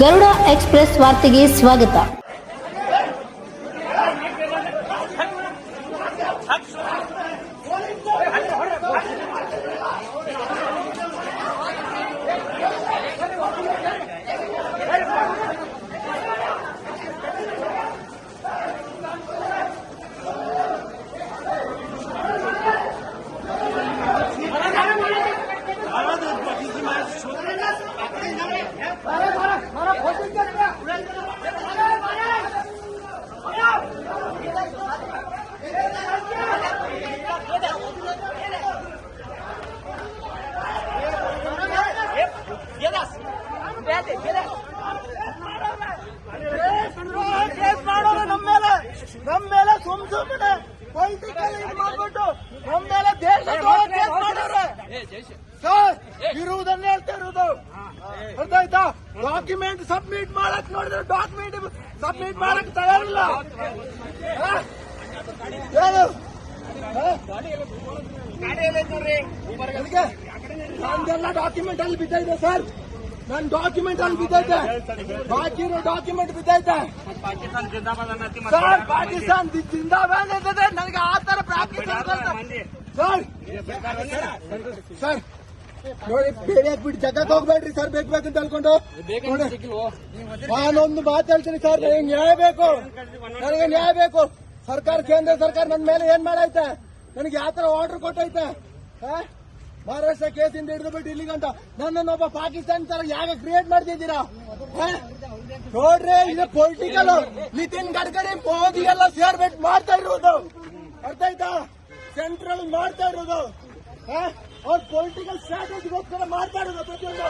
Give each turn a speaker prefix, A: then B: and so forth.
A: Garuda express ವಾರ್ತೆಗೆ ಸ್ವಾಗತ
B: case ನಮ್ಮ ಮೇಲೆ ಸುಮ್ ಸುಮ್ಮನೆ ಪೊಲಿಟಿಕಲ್ ಇದು ಮಾಡ್ಬಿಟ್ಟು ನಮ್ಮ ಮೇಲೆ ದೇಶ ಕೇಸ್ ಮಾಡೋರೆ ಸರ್ ಇರುವುದನ್ನ ಹೇಳ್ತಾ ಇರೋದು ಅರ್ಥ ಆಯ್ತಾ? ಡಾಕ್ಯುಮೆಂಟ್ ಸಬ್ಮಿಟ್ ಮಾಡಕ್ ನೋಡಿದ್ರೆ ಡಾಕ್ಯುಮೆಂಟ್ ಸಬ್ಮಿಟ್ ಮಾಡಕ್ ತಯಾರಿಲ್ಲ. ಹ? ಏನು? ನಮ್ದೆಲ್ಲ ಡಾಕ್ಯುಮೆಂಟ್ ಅಲ್ಲಿ ಬಿದ್ದಿದೆ ಸರ್. ನನ್ ಡಾಕ್ಯುಮೆಂಟ್ ಅಲ್ಲಿ ಬಿದ್ದೈತೆ. ಬಾಕಿ ಡಾಕ್ಯುಮೆಂಟ್ ಬಿದ್ದೈತೆ. ಸರ್ ಪಾಕಿಸ್ತಾನ್ ಜಿಂದಾಬಾದ್ ಅಂತಂದ್ರೆ ನನಗೆ ಆ ತರ ಪ್ರಾಪ್ತಿ ಸರ್ ಸರ್ ನೋಡಿ, ಬೇರೆ ಬಿಟ್ಟು ಜಗಕ್ಕೆ ಹೋಗ್ಬೇಡ್ರಿ ಸರ್ ಬೇಕು ಬೇಕಂತ ನೋಡಿ. ನಾನೊಂದು ಹೇಳ್ತೀನಿ ಸರ್ ನನಗೆ ನ್ಯಾಯ ಬೇಕು. ನನಗೆ ನ್ಯಾಯ ಬೇಕು. ಸರ್ಕಾರ, ಕೇಂದ್ರ ಸರ್ಕಾರ ನನ್ನ ಮೇಲೆ ಏನ್ ಮಾಡೈತೆ? ನನಗೆ ಯಾವ ತರ ಆರ್ಡರ್ ಕೊಟ್ಟೈತೆ? ಮಹಾರಾಷ್ಟ್ರ ಕೇಸಿಂದ ಹಿಡಿದು ಬಿಟ್ಟು ಇಲ್ಲಿ ಗಂಟ ನನ್ನನ್ನು ಒಬ್ಬ ಪಾಕಿಸ್ತಾನ ತರ ಯಾಕೆ ಕ್ರಿಯೇಟ್ ಮಾಡ್ತಿದ್ದೀರಾ? ನೋಡ್ರಿ, ಇದು ಪೊಲಿಟಿಕಲ್ ನಿತಿನ್ ಗಡ್ಕರಿ ಮೋದಿ ಎಲ್ಲ ಸೇರ್ಬಿಟ್ಟು ಮಾಡ್ತಾ ಇರೋದು. ಅರ್ಥ ಆಯ್ತಾ? ಸೆಂಟ್ರಲ್ ಮಾಡ್ತಾ ಇರೋದು. ಅವ್ರ ಪೊಲಿಟಿಕಲ್ ಸ್ಟ್ರಾಟಜಿಗೋಸ್ಕರ ಮಾಡ್ತಾ ಇರೋದು ಪ್ರತಿಯೊಂದು.